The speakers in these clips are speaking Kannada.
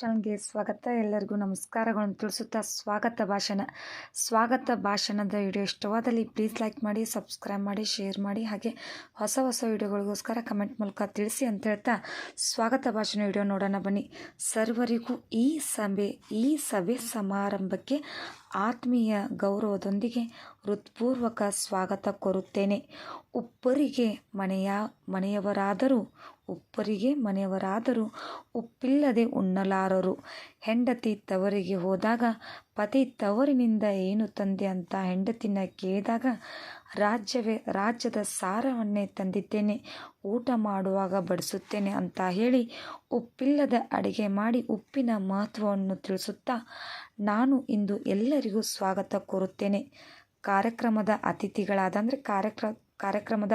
ಚಾನಲ್ಗೆ ಸ್ವಾಗತ. ಎಲ್ಲರಿಗೂ ನಮಸ್ಕಾರಗಳನ್ನು ತಿಳಿಸುತ್ತಾ ಸ್ವಾಗತ ಭಾಷಣ. ಸ್ವಾಗತ ಭಾಷಣದ ವಿಡಿಯೋ ಇಷ್ಟವಾದಲ್ಲಿ ಪ್ಲೀಸ್ ಲೈಕ್ ಮಾಡಿ, ಸಬ್ಸ್ಕ್ರೈಬ್ ಮಾಡಿ, ಶೇರ್ ಮಾಡಿ ಹಾಗೆ ಹೊಸ ಹೊಸ ವಿಡಿಯೋಗಳಿಗೋಸ್ಕರ ಕಮೆಂಟ್ ಮೂಲಕ ತಿಳಿಸಿ ಅಂತ ಹೇಳ್ತಾ ಸ್ವಾಗತ ಭಾಷಣ ವಿಡಿಯೋ ನೋಡೋಣ ಬನ್ನಿ. ಸರ್ವರಿಗೂ ಈ ಸಭೆ ಈ ಸಭೆ ಸಮಾರಂಭಕ್ಕೆ ಆತ್ಮೀಯ ಗೌರವದೊಂದಿಗೆ ಹೃತ್ಪೂರ್ವಕ ಸ್ವಾಗತ ಕೋರುತ್ತೇನೆ. ಉಪ್ಪರಿಗೆ ಮನೆಯ, ಮನೆಯವರಾದರೂ, ಉಪ್ಪರಿಗೆ ಮನೆಯವರಾದರೂ ಉಪ್ಪಿಲ್ಲದೆ ಉಣ್ಣಲಾರರು ಹೆಂಡತಿ ತವರಿಗೆ ಹೋದಾಗ, ಪತಿ ತವರಿನಿಂದ ಏನು ತಂದೆ? ಅಂತ ಹೆಂಡತಿನ ಕೇಳಿದಾಗ, ರಾಜ್ಯವೇ, ರಾಜ್ಯದ ಸಾರವನ್ನೇ ತಂದಿದ್ದೇನೆ, ಊಟ ಮಾಡುವಾಗ ಬಡಿಸುತ್ತೇನೆ ಅಂತ ಹೇಳಿ ಉಪ್ಪಿಲ್ಲದ ಅಡಿಗೆ ಮಾಡಿ ಉಪ್ಪಿನ ಮಹತ್ವವನ್ನು ತಿಳಿಸುತ್ತಾ, ನಾನು ಇಂದು ಎಲ್ಲರಿಗೂ ಸ್ವಾಗತ ಕೋರುತ್ತೇನೆ. ಕಾರ್ಯಕ್ರಮದ ಅತಿಥಿಗಳಾದ ಅಂದರೆ ಕಾರ್ಯಕ್ರ ಕಾರ್ಯಕ್ರಮದ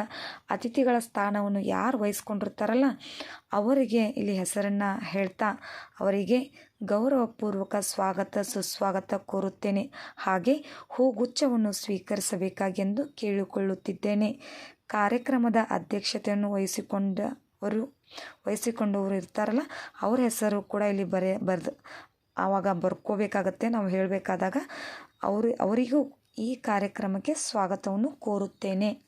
ಅತಿಥಿಗಳ ಸ್ಥಾನವನ್ನು ಯಾರು ವಹಿಸ್ಕೊಂಡಿರ್ತಾರಲ್ಲ, ಅವರಿಗೆ ಇಲ್ಲಿ ಹೆಸರನ್ನು ಹೇಳ್ತಾ ಅವರಿಗೆ ಗೌರವಪೂರ್ವಕ ಸ್ವಾಗತ, ಸುಸ್ವಾಗತ ಕೋರುತ್ತೇನೆ. ಹಾಗೆ ಹೂಗುಚ್ಛವನ್ನು ಸ್ವೀಕರಿಸಬೇಕಾಗೆಂದು ಕೇಳಿಕೊಳ್ಳುತ್ತಿದ್ದೇನೆ. ಕಾರ್ಯಕ್ರಮದ ಅಧ್ಯಕ್ಷತೆಯನ್ನು ವಹಿಸಿಕೊಂಡವರು ವಹಿಸಿಕೊಂಡವರು ಇರ್ತಾರಲ್ಲ, ಅವ್ರ ಹೆಸರು ಕೂಡ ಇಲ್ಲಿ ಬರೆ, ಬರೆದು, ಆವಾಗ ಬರ್ಕೋಬೇಕಾಗತ್ತೆ. ನಾವು ಹೇಳಬೇಕಾದಾಗ ಅವರು, ಅವರಿಗೂ ಈ ಕಾರ್ಯಕ್ರಮಕ್ಕೆ ಸ್ವಾಗತವನ್ನು ಕೋರುತ್ತೇನೆ.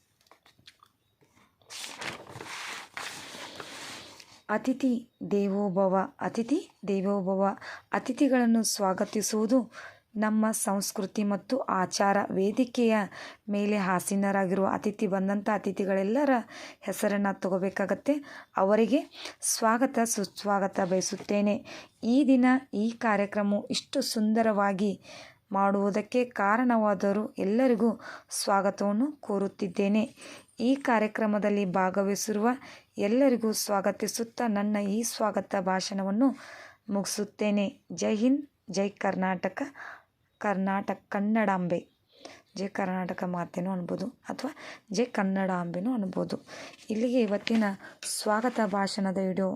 ಅತಿಥಿ ದೇವೋಭವ ಅತಿಥಿ ದೇವೋಭವ, ಅತಿಥಿಗಳನ್ನು ಸ್ವಾಗತಿಸುವುದು ನಮ್ಮ ಸಂಸ್ಕೃತಿ ಮತ್ತು ಆಚಾರ ವೇದಿಕೆಯ ಮೇಲೆ ಹಾಸೀನರಾಗಿರುವ ಅತಿಥಿ ಬಂದಂಥ ಅತಿಥಿಗಳೆಲ್ಲರ ಹೆಸರನ್ನು ತಗೋಬೇಕಾಗತ್ತೆ. ಅವರಿಗೆ ಸ್ವಾಗತ, ಸುಸ್ವಾಗತ ಬಯಸುತ್ತೇನೆ. ಈ ದಿನ ಈ ಕಾರ್ಯಕ್ರಮವು ಇಷ್ಟು ಸುಂದರವಾಗಿ ಮಾಡುವುದಕ್ಕೆ ಕಾರಣವಾದರೂ ಎಲ್ಲರಿಗೂ ಸ್ವಾಗತವನ್ನು ಕೋರುತ್ತಿದ್ದೇನೆ. ಈ ಕಾರ್ಯಕ್ರಮದಲ್ಲಿ ಭಾಗವಹಿಸಿರುವ ಎಲ್ಲರಿಗೂ ಸ್ವಾಗತಿಸುತ್ತಾ ನನ್ನ ಈ ಸ್ವಾಗತ ಭಾಷಣವನ್ನು ಮುಗಿಸುತ್ತೇನೆ. ಜೈ ಹಿಂದ್, ಜೈ ಕರ್ನಾಟಕ ಕರ್ನಾಟಕ ಕನ್ನಡಾಂಬೆ. ಜೈ ಕರ್ನಾಟಕ ಮಾತೇನೂ ಅನ್ಬೋದು ಅಥವಾ ಜೈ ಕನ್ನಡಾಂಬೆನೂ ಅನ್ಬೋದು. ಇಲ್ಲಿಗೆ ಇವತ್ತಿನ ಸ್ವಾಗತ ಭಾಷಣದ ವಿಡಿಯೋ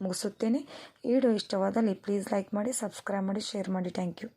ಮುಗಿಸುತ್ತೇನೆ. ವಿಡಿಯೋ ಇಷ್ಟವಾದಲ್ಲಿ ಪ್ಲೀಸ್ ಲೈಕ್ ಮಾಡಿ ಸಬ್ಸ್ಕ್ರೈಬ್ ಮಾಡಿ ಶೇರ್ ಮಾಡಿ. Thank you